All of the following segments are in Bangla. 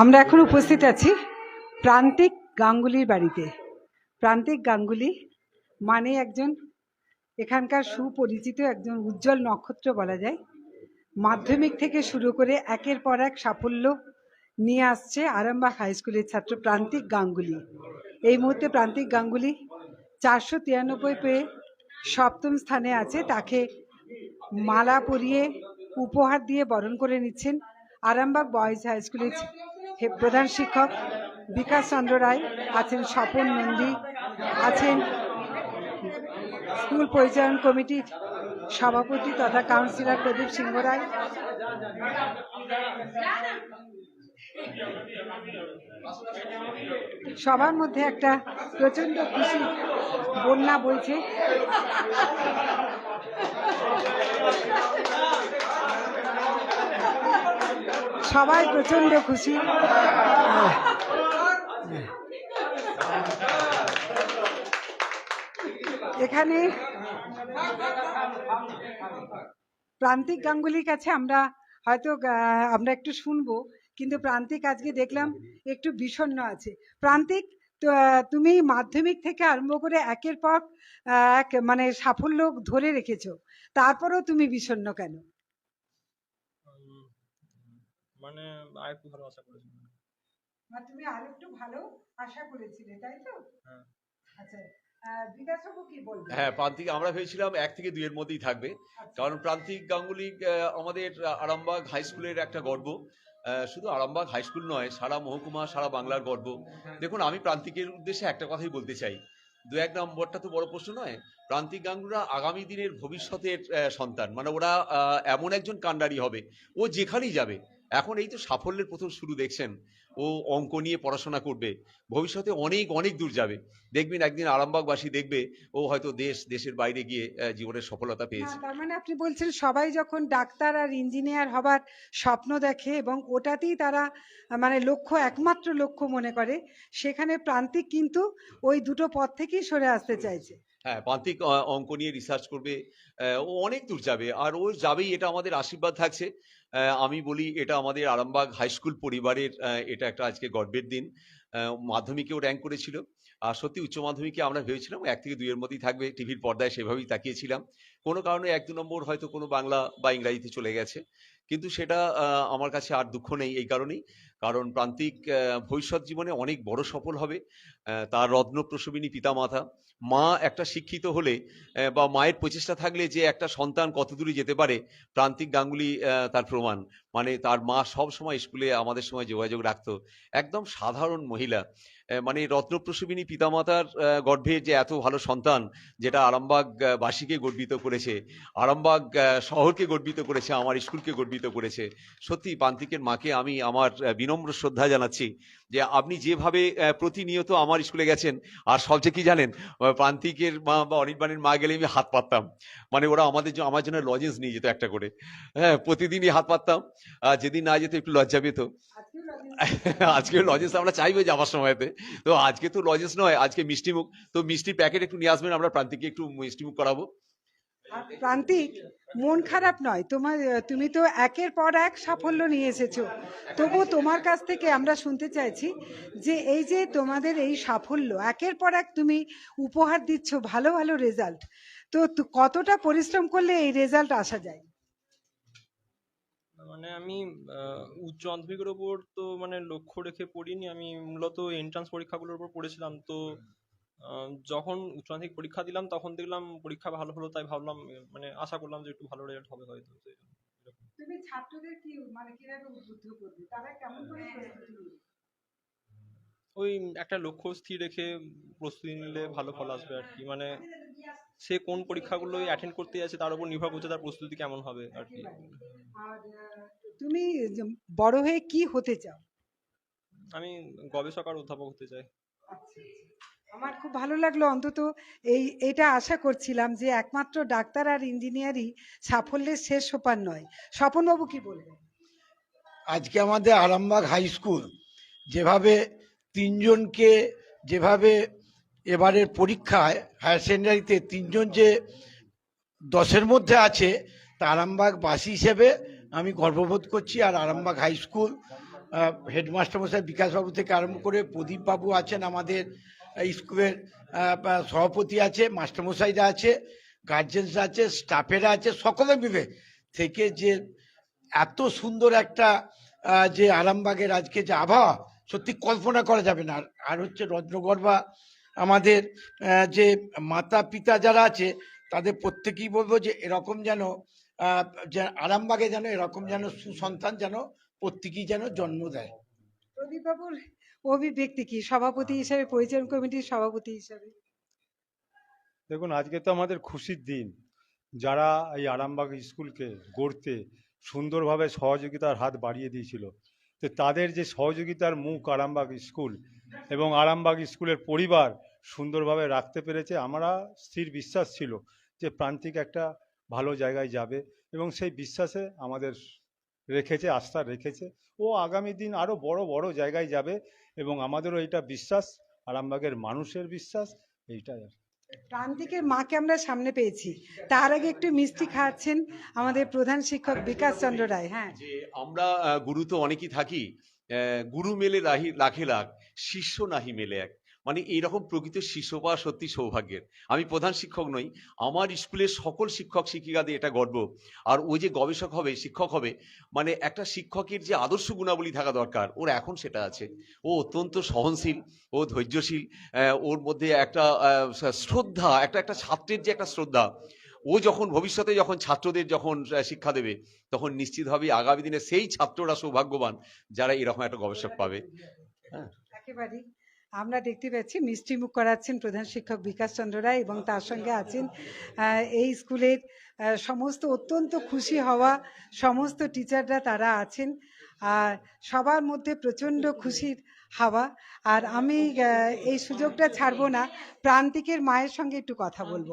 আমরা এখন উপস্থিত আছি প্রান্তিক গাঙ্গুলির বাড়িতে। প্রান্তিক গাঙ্গুলি মানে একজন এখানকার সুপরিচিত একজন উজ্জ্বল নক্ষত্র বলা যায়। মাধ্যমিক থেকে শুরু করে একের পর এক সাফল্য নিয়ে আসছে আরামবাগ হাই স্কুলের ছাত্র প্রান্তিক গাঙ্গুলি। এই মুহূর্তে প্রান্তিক গাঙ্গুলি চারশো তিরানব্বই পেয়ে সপ্তম স্থানে আছে। তাকে মালা পরিয়ে উপহার দিয়ে বরণ করে নিচ্ছেন আরামবাগ বয়েজ হাই স্কুলের প্রধান শিক্ষক বিকাশ চন্দ্র রায় আছেন স্বপন নন্দী আছেন স্কুল পরিচালন কমিটির সভাপতি তথা কাউন্সিলর প্রদীপ সিংহ রায়। সবার মধ্যে একটা প্রচণ্ড খুশি বন্যা বইছে। সবাই প্রচণ্ড খুশি। এখানে প্রান্তিক গাঙ্গুলির কাছে আমরা হয়তো আমরা একটু শুনব, কিন্তু প্রান্তিক আজকে দেখলাম একটু বিষণ্ণ আছে। প্রান্তিক তুমি মাধ্যমিক থেকে আরম্ভ করে একের পর এক মানে সাফল্য ধরে রেখেছো, তারপরেও তুমি বিষণ্ণ কেন? মানে আর একটু ভালো আশা করেছি। মানে তুমি আরেকটু ভালো আশা করেছিলে তাই তো? হ্যাঁ। আচ্ছা আহ, কি বলবে হ্যাঁ প্রান্তিক আমরা ভেবেছিলাম এক থেকে দুইয়ের মধ্যেই থাকবে। আচ্ছা। কারণ প্রান্তিক গাঙ্গুলি আহ, আমাদের আরামবাগ হাই স্কুলের একটা গর্ব। আহ, শুধু আরামবাগ হাই স্কুল নয় সারা মহকুমা সারা বাংলার গর্ব। দেখুন আমি প্রান্তিকের উদ্দেশ্যে একটা কথাই বলতে চাই। দু এক নম্বরটা তো বড় প্রশ্ন নয় প্রান্তিক গাঙ্গুরা আগামী দিনের ভবিষ্যতের আহ, সন্তান। মানে ওরা আহ, এমন একজন কাণ্ডারি হবে ও যেখানেই যাবে এখন এই তো সাফল্যের প্রথম শুরু দেখছেন। ও অঙ্ক নিয়ে পড়াশোনা করবে। ভবিষ্যতে অনেক অনেক দূর যাবে। দেখবেন একদিন আরামবাগবাসী দেখবে ও হয়তো দেশ দেশের বাইরে গিয়ে জীবনের সফলতা পেয়েছে। তার মানে আপনি বলছেন সবাই যখন ডাক্তার আর ইঞ্জিনিয়ার হবার স্বপ্ন দেখে এবং ওটাতেই তারা মানে লক্ষ্য একমাত্র লক্ষ্য মনে করে সেখানে প্রান্তিক কিন্তু ওই দুটো পথ থেকেই সরে আসতে চাইছে। হ্যাঁ প্রান্তিক অঙ্ক নিয়ে রিসার্চ করবে ও অনেক দূর যাবে। আর ও যাবেই এটা আমাদের আশীর্বাদ থাকছে। আমি বলি এটা আমাদের আরামবাগ হাই স্কুল পরিবারের এটা একটা আজকে গর্বের দিন। মাধ্যমিকেও র্যাঙ্ক করেছিল। আর সত্যি উচ্চ মাধ্যমিকে আমরা ভেবেছিলাম এক থেকে দুইয়ের মধ্যেই থাকবে। টিভির পর্দায় সেভাবেই তাকিয়েছিলাম। কোনো কারণে এক দু নম্বর হয়তো কোনো বাংলা বা ইংরাজিতে চলে গেছে। কিন্তু সেটা আমার কাছে আর দুঃখ নেই এই কারণেই। কারণ প্রান্তিক ভবিষ্যৎ জীবনে অনেক বড় সফল হবে। তার রত্ন প্রসবিনী পিতামাতা। মা একটা শিক্ষিত হলে বা মায়ের প্রচেষ্টা থাকলে যে একটা সন্তান কত দূরে যেতে পারে, প্রান্তিক গাঙ্গুলি তার প্রমাণ। মানে তার মা সব সময় স্কুলে আমাদের সময় যোগাযোগ রাখতো। একদম সাধারণ মহিলা। মানে রত্নপ্রসবিনী পিতামাতার গর্ভে যে এত ভালো সন্তান, যেটা আরামবাগ বাসীকে গর্বিত করেছে, আরামবাগ শহরকে গর্বিত করেছে, আমার স্কুলকে গর্বিত করেছে। সত্যি প্রান্তিকের মাকে আমি, আমার বিনম্র শ্রদ্ধা জানাচ্ছি যে আপনি যেভাবে প্রতিনিয়ত আমার স্কুলে গেছেন, আর সবচেয়ে কি জানেন প্রান্তিকের মা বা অনির্বাণের মা গেলে আমি হাত পাততাম। মানে ওরা আমাদের জন্য, আমার জন্য লজেন্স নিয়ে যেত একটা করে। হ্যাঁ প্রতিদিনই হাত পাততাম। যেদিন না যেত একটু লজ্জা পেত। আজকে লজেন্স আমরা চাইব যাওয়ার সময়তে। তো আজকে তো লজেন্স নয়, আজকে মিষ্টি মুখ তো মিষ্টির প্যাকেট একটু নিয়ে আসবেন, আমরা প্রান্তিককে একটু মিষ্টি মুখ করাবো। প্রান্তিক, মন খারাপ নয়। তোমার, তুমি তো একের পর এক সাফল্য নিয়ে এসেছ। তবু তোমার কাছ থেকে আমরা শুনতে চাইছি যে এই যে তোমাদের এই সাফল্য, একের পর এক তুমি উপহার দিচ্ছ, ভালো ভালো রেজাল্ট তো কতটা পরিশ্রম করলে এই রেজাল্ট আসা যায়? মানে আমি উচ্চ মাধ্যমিকের ওপর তো মানে লক্ষ্য রেখে পড়িনি। আমি মূলত এন্ট্রান্স পরীক্ষাগুলোর উপর পড়েছিলাম। তো যখন উচ্চ মাধ্যমিক পরীক্ষা দিলাম তখন দেখলাম পরীক্ষা ভালো হলো তাই ভাবলাম মানে আশা করলাম যে একটু ভালো রেজাল্ট হবে হয়তো জন্য। তুমি ছাত্রদের কি মানে কীভাবে উদ্বুদ্ধ করবে? তারা কেমন করে ওই একটা লক্ষ্য স্থির রেখে প্রস্তুতি নিলে ভালো ফল আসবে আর কি মানে সে কোন পরীক্ষাগুলো অ্যাটেন্ড করতে যাচ্ছে তার উপর নির্ভর করছে তার প্রস্তুতি কেমন হবে আর কি। আর তুমি বড় হয়ে কি হতে চাও? আমি গবেষক আর অধ্যাপক হতে চাই। আচ্ছা, আমার খুব ভালো লাগল অন্তত এই, এটা আশা করছিলাম যে একমাত্র ডাক্তার আর ইঞ্জিনিয়ারই সাফল্যের শেষ সোপান নয়। স্বপনবাবু কি বলবেন? আজকে আমাদের আরামবাগ হাই স্কুল, যেভাবে তিনজনকে যেভাবে এবারের পরীক্ষায়, হায়ার সেকেন্ডারিতে তিনজন যে দশের মধ্যে আছে, তা আরামবাগবাসী হিসেবে আমি গর্ববোধ করছি। আর আরামবাগ হাই স্কুল হেডমাস্টার মশাই বিকাশবাবু থেকে আরম্ভ করে প্রদীপবাবু আছেন আমাদের স্কুলের সভাপতি আছে মাস্টারমশাইরা আছে গার্জেনসরা আছে স্টাফেরা আছে, সকলে মিলে থেকে যে এত সুন্দর একটা যে আরামবাগের আজকে যে আবহাওয়া, সত্যি কল্পনা করা যাবে না। আর- হচ্ছে রত্নগর্ভা আমাদের যে মাতা পিতা যারা আছে, তাদের প্রত্যেকেই বলব যে এরকম যেন আরামবাগে যেন এরকম যেন সুসন্তান যেন প্রত্যেকেই যেন জন্ম দেয়। প্রদীপবাবুর অভিব্যক্তি কি? সভাপতি হিসেবে পরিচালন কমিটির সভাপতি হিসেবে। দেখুন আজকে তো আমাদের খুশির দিন। যারা এই আরামবাগ স্কুলকে গড়তে সুন্দরভাবে সহযোগিতার হাত বাড়িয়ে দিয়েছিল তো তাদের যে সহযোগিতার মুখ আরামবাগ স্কুল এবং আরামবাগ স্কুলের পরিবার সুন্দরভাবে রাখতে পেরেছে আমরা স্থির বিশ্বাস ছিল যে প্রান্তিক একটা ভালো জায়গায় যাবে এবং সেই বিশ্বাসে আমাদের রেখেছে আস্থা রেখেছে। ও আগামী দিন আরও বড় বড় জায়গায় যাবে এবং আমাদেরও এটা বিশ্বাস আরামবাগের মানুষের বিশ্বাস এইটাই আর কি। প্রান্তিকের মাকে আমরা সামনে পেয়েছি। তার আগে একটু মিষ্টি খাচ্ছেন আমাদের প্রধান শিক্ষক বিকাশ চন্দ্র রায় হ্যাঁ। যে আমরা গুরু তো অনেকেই থাকি আহ, গুরু মেলে রাহি লাখে লাখ শিষ্য নাহি মেলে এক। মানে এইরকম প্রকৃত শিষ্য পাওয়া সত্যি সৌভাগ্যের। আমি প্রধান শিক্ষক নই, আমার স্কুলের সকল শিক্ষক, শিক্ষিকাদের এটা গর্ব। আর ওই যে গবেষক হবে, শিক্ষক হবে মানে একটা শিক্ষকের যে আদর্শ গুণাবলী থাকা দরকার, ওর এখন সেটা আছে। ও অত্যন্ত সহনশীল, ও ধৈর্যশীল ওর মধ্যে একটা শ্রদ্ধা, একটা একটা ছাত্রের যে একটা শ্রদ্ধা, ও যখন ভবিষ্যতে যখন ছাত্রদের যখন শিক্ষা দেবে, তখন নিশ্চিতভাবেই আগামী দিনে সেই ছাত্ররা সৌভাগ্যবান যারা এরকম একটা গবেষক পাবে। একেবারেই। আমরা দেখতে পাচ্ছি মিষ্টিমুখ করাচ্ছেন প্রধান শিক্ষক বিকাশ চন্দ্র রায় এবং তার সঙ্গে আছেন এই স্কুলের সমস্ত অত্যন্ত খুশি হওয়া সমস্ত টিচাররা তারা আছেন। আর সবার মধ্যে প্রচণ্ড খুশির হাওয়া। আর আমি এই সুযোগটা ছাড়বো না। প্রান্তিকের মায়ের সঙ্গে একটু কথা বলব।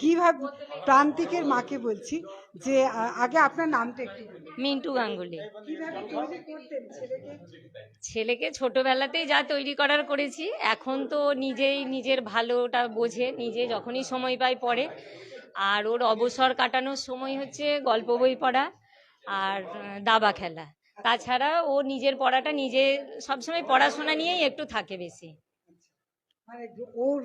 কীভাবে প্রান্তিকের মাকে বলছি যে আগে আপনার নামটা একটু মিন্টু গাঙ্গুলি। ছেলেকে? ছোটবেলাতেই যা তৈরি করার করেছি এখন তো নিজেই নিজের ভালোটা বোঝে নিজে যখনই সময় পায় পড়ে। আর ওর অবসর কাটানোর সময় হচ্ছে গল্প বই পড়া আর দাবা খেলা। তাছাড়া ও নিজের পড়াটা নিজে সবসময় পড়াশোনা নিয়েই একটু থাকে বেশি। মানে ওর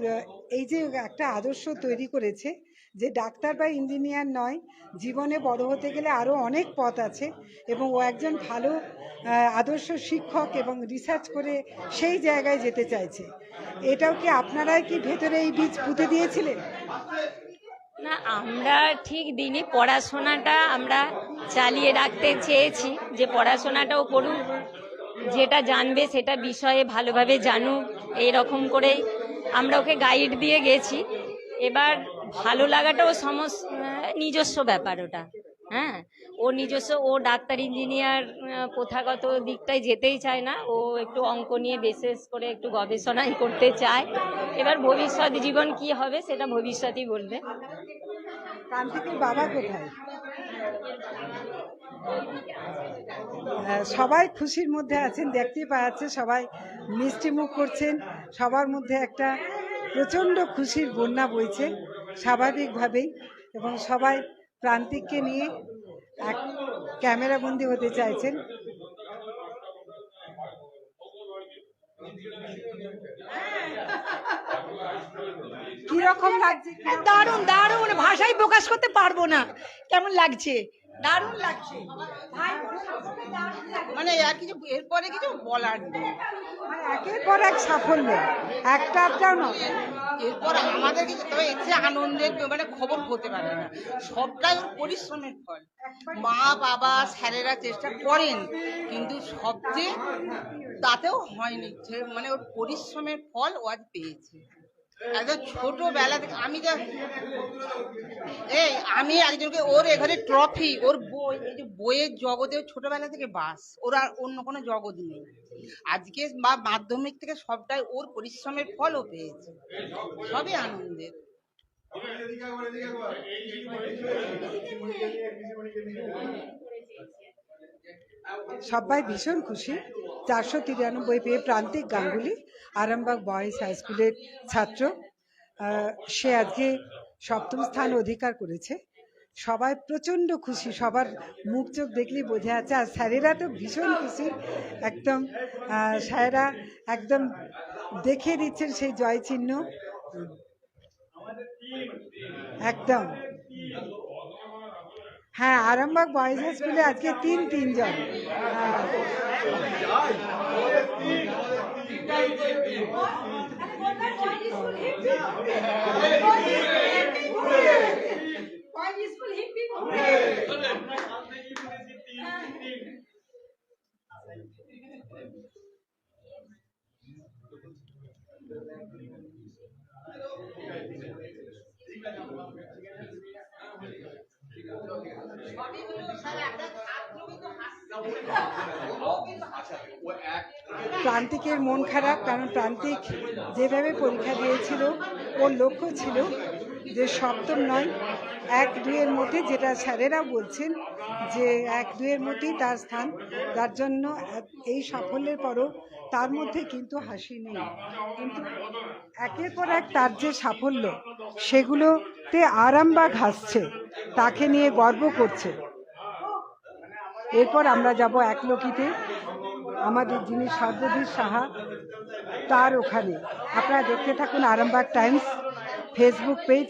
এই যে একটা আদর্শ তৈরি করেছে যে ডাক্তার বা ইঞ্জিনিয়ার নয় জীবনে বড় হতে গেলে আরও অনেক পথ আছে এবং ও একজন ভালো আদর্শ শিক্ষক এবং রিসার্চ করে সেই জায়গায় যেতে চাইছে। এটাও কি আপনারাই কি ভেতরে এই বীজ পুঁতে দিয়েছিলেন? না, আমরা ঠিক দিনই পড়াশোনাটা আমরা চালিয়ে রাখতে চেয়েছি যে পড়াশোনাটাও করুক যেটা জানবে সেটা বিষয়ে ভালোভাবে জানুক, এইরকম করেই আমরা ওকে গাইড দিয়ে গেছি। এবার ভালো লাগাটাও সমস নিজস্ব ব্যাপার ওটা হ্যাঁ? ও নিজস্ব ও ডাক্তার ইঞ্জিনিয়ার প্রথাগত দিকটায় যেতেই চায় না। ও একটু অঙ্ক নিয়ে বিশেষ করে একটু গবেষণাই করতে চায়। এবার ভবিষ্যৎ জীবন কি হবে সেটা ভবিষ্যতই বলবে। বাবা কোথায়? আহ, সবাই খুশির মধ্যে আছেন দেখতেই পাওয়া যাচ্ছে সবাই মিষ্টি মুখ করছেন সবার মধ্যে একটা প্রচণ্ড খুশির বন্যা বইছে স্বাভাবিকভাবেই। এবং সবাই প্রান্তিককে নিয়ে এক ক্যামেরাবন্দি হতে চাইছেন। কীরকম লাগছে? দারুণ দারুণ। ভাষায় প্রকাশ করতে পারব না। কেমন লাগছে? দারুণ লাগছে। মানে আর কিছু এরপরে কিছু বলার নেই। একের পর এক সাফল্য। একটা একটাও নয়। এরপর আমাদের কিছু তবে এতে আনন্দের মানে খবর হতে পারে না। সবটাই ওর পরিশ্রমের ফল। মা বাবা স্যারেরা চেষ্টা করেন কিন্তু সবচেয়ে তাতেও হয়নি। মানে ওর পরিশ্রমের ফল ও আজ পেয়েছে। থেকে আমি এই, আমি ওর এখানে ট্রফি ওর বই, এই যে বইয়ের থেকে বাস, ওর আর অন্য কোনো জগৎ নেই। আজকে বা মাধ্যমিক থেকে সবটাই ওর পরিশ্রমের ফল ও পেয়েছে। সবই আনন্দের। সবাই ভীষণ খুশি। চারশো তিরানব্বই পেয়ে প্রান্তিক গাঙ্গুলি, আরামবাগ বয়েজ হাই স্কুলের ছাত্র। সে আজকে সপ্তম স্থান অধিকার করেছে। সবাই প্রচণ্ড খুশি, সবার মুখ চোখ দেখলেই বোঝা যাচ্ছে, আর স্যারেরা তো ভীষণ খুশি। একদম স্যারেরা একদম দেখিয়ে দিচ্ছেন সেই জয় চিহ্ন একদম। হ্যাঁ আরামবাগ বয়েজ হাই স্কুলে আজকে তিন তিনজন হ্যাঁ। প্রান্তিকের মন খারাপ, কারণ প্রান্তিক যেভাবে পরীক্ষা দিয়েছিল, ওর লক্ষ্য ছিল যে সপ্তম নয়, এক দুইয়ের মধ্যে যেটা স্যারেরা বলছেন যে এক দুইয়ের মধ্যেই তার স্থান যার জন্য এই সাফল্যের পরও তার মধ্যে কিন্তু হাসি নেই। কিন্তু একের পর এক তার যে সাফল্য, সেগুলোতে আরামবাগ হাসছে, তাকে নিয়ে গর্ব করছে। এরপর আমরা যাব একলকিতে। আমাদের যিনি সর্বধীর সাহা, তার ওখানে। আপনারা দেখতে থাকুন আরামবাগ টাইমস ফেসবুক পেজ।